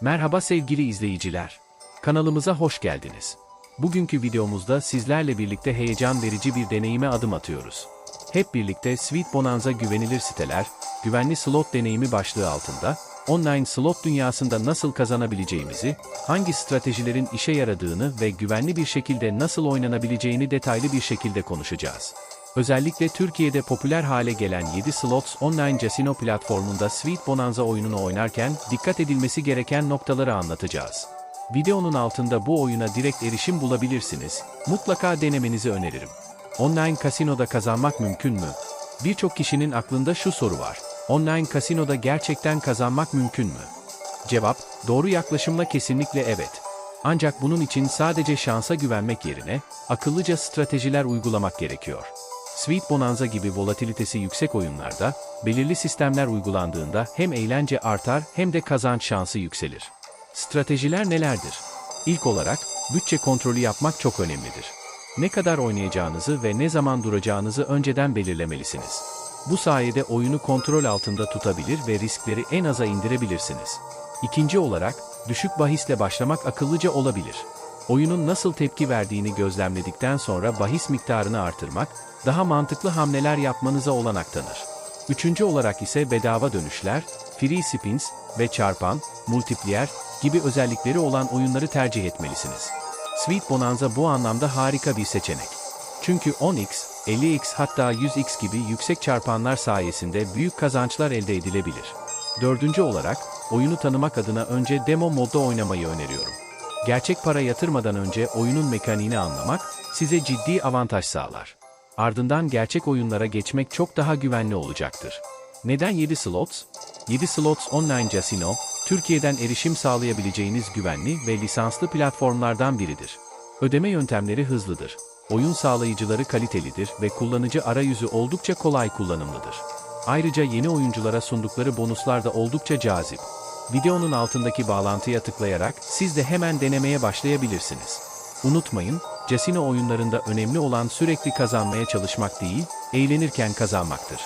Merhaba sevgili izleyiciler. Kanalımıza hoş geldiniz. Bugünkü videomuzda sizlerle birlikte heyecan verici bir deneyime adım atıyoruz. Hep birlikte Sweet Bonanza güvenilir siteler, güvenli slot deneyimi başlığı altında, online slot dünyasında nasıl kazanabileceğimizi, hangi stratejilerin işe yaradığını ve güvenli bir şekilde nasıl oynanabileceğini detaylı bir şekilde konuşacağız. Özellikle Türkiye'de popüler hale gelen 7 Slots Online Casino platformunda Sweet Bonanza oyununu oynarken dikkat edilmesi gereken noktaları anlatacağız. Videonun altında bu oyuna direkt erişim bulabilirsiniz. Mutlaka denemenizi öneririm. Online kasinoda kazanmak mümkün mü? Birçok kişinin aklında şu soru var. Online kasinoda gerçekten kazanmak mümkün mü? Cevap, doğru yaklaşımla kesinlikle evet. Ancak bunun için sadece şansa güvenmek yerine akıllıca stratejiler uygulamak gerekiyor. Sweet Bonanza gibi volatilitesi yüksek oyunlarda, belirli sistemler uygulandığında hem eğlence artar hem de kazanç şansı yükselir. Stratejiler nelerdir? İlk olarak, bütçe kontrolü yapmak çok önemlidir. Ne kadar oynayacağınızı ve ne zaman duracağınızı önceden belirlemelisiniz. Bu sayede oyunu kontrol altında tutabilir ve riskleri en aza indirebilirsiniz. İkinci olarak, düşük bahisle başlamak akıllıca olabilir. Oyunun nasıl tepki verdiğini gözlemledikten sonra bahis miktarını artırmak, daha mantıklı hamleler yapmanıza olanak tanır. Üçüncü olarak ise bedava dönüşler, free spins ve çarpan, multiplier gibi özellikleri olan oyunları tercih etmelisiniz. Sweet Bonanza bu anlamda harika bir seçenek. Çünkü 10x, 50x hatta 100x gibi yüksek çarpanlar sayesinde büyük kazançlar elde edilebilir. Dördüncü olarak, oyunu tanımak adına önce demo modda oynamayı öneriyorum. Gerçek para yatırmadan önce oyunun mekaniğini anlamak, size ciddi avantaj sağlar. Ardından gerçek oyunlara geçmek çok daha güvenli olacaktır. Neden 7 slots? 7 slots online casino, Türkiye'den erişim sağlayabileceğiniz güvenli ve lisanslı platformlardan biridir. Ödeme yöntemleri hızlıdır. Oyun sağlayıcıları kalitelidir ve kullanıcı arayüzü oldukça kolay kullanımlıdır. Ayrıca yeni oyunculara sundukları bonuslar da oldukça cazip. Videonun altındaki bağlantıya tıklayarak siz de hemen denemeye başlayabilirsiniz. Unutmayın, casino oyunlarında önemli olan sürekli kazanmaya çalışmak değil, eğlenirken kazanmaktır.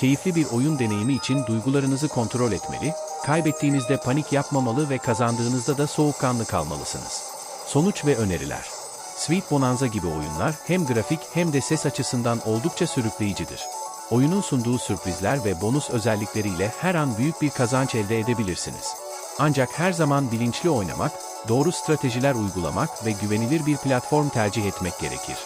Keyifli bir oyun deneyimi için duygularınızı kontrol etmeli, kaybettiğinizde panik yapmamalı ve kazandığınızda da soğukkanlı kalmalısınız. Sonuç ve öneriler Sweet Bonanza gibi oyunlar hem grafik hem de ses açısından oldukça sürükleyicidir. Oyunun sunduğu sürprizler ve bonus özellikleriyle her an büyük bir kazanç elde edebilirsiniz. Ancak her zaman bilinçli oynamak, doğru stratejiler uygulamak ve güvenilir bir platform tercih etmek gerekir.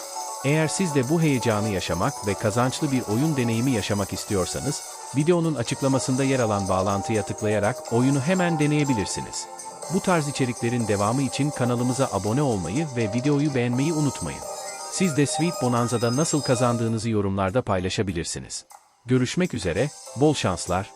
Eğer siz de bu heyecanı yaşamak ve kazançlı bir oyun deneyimi yaşamak istiyorsanız, videonun açıklamasında yer alan bağlantıya tıklayarak oyunu hemen deneyebilirsiniz. Bu tarz içeriklerin devamı için kanalımıza abone olmayı ve videoyu beğenmeyi unutmayın. Siz de Sweet Bonanza'da nasıl kazandığınızı yorumlarda paylaşabilirsiniz. Görüşmek üzere, bol şanslar,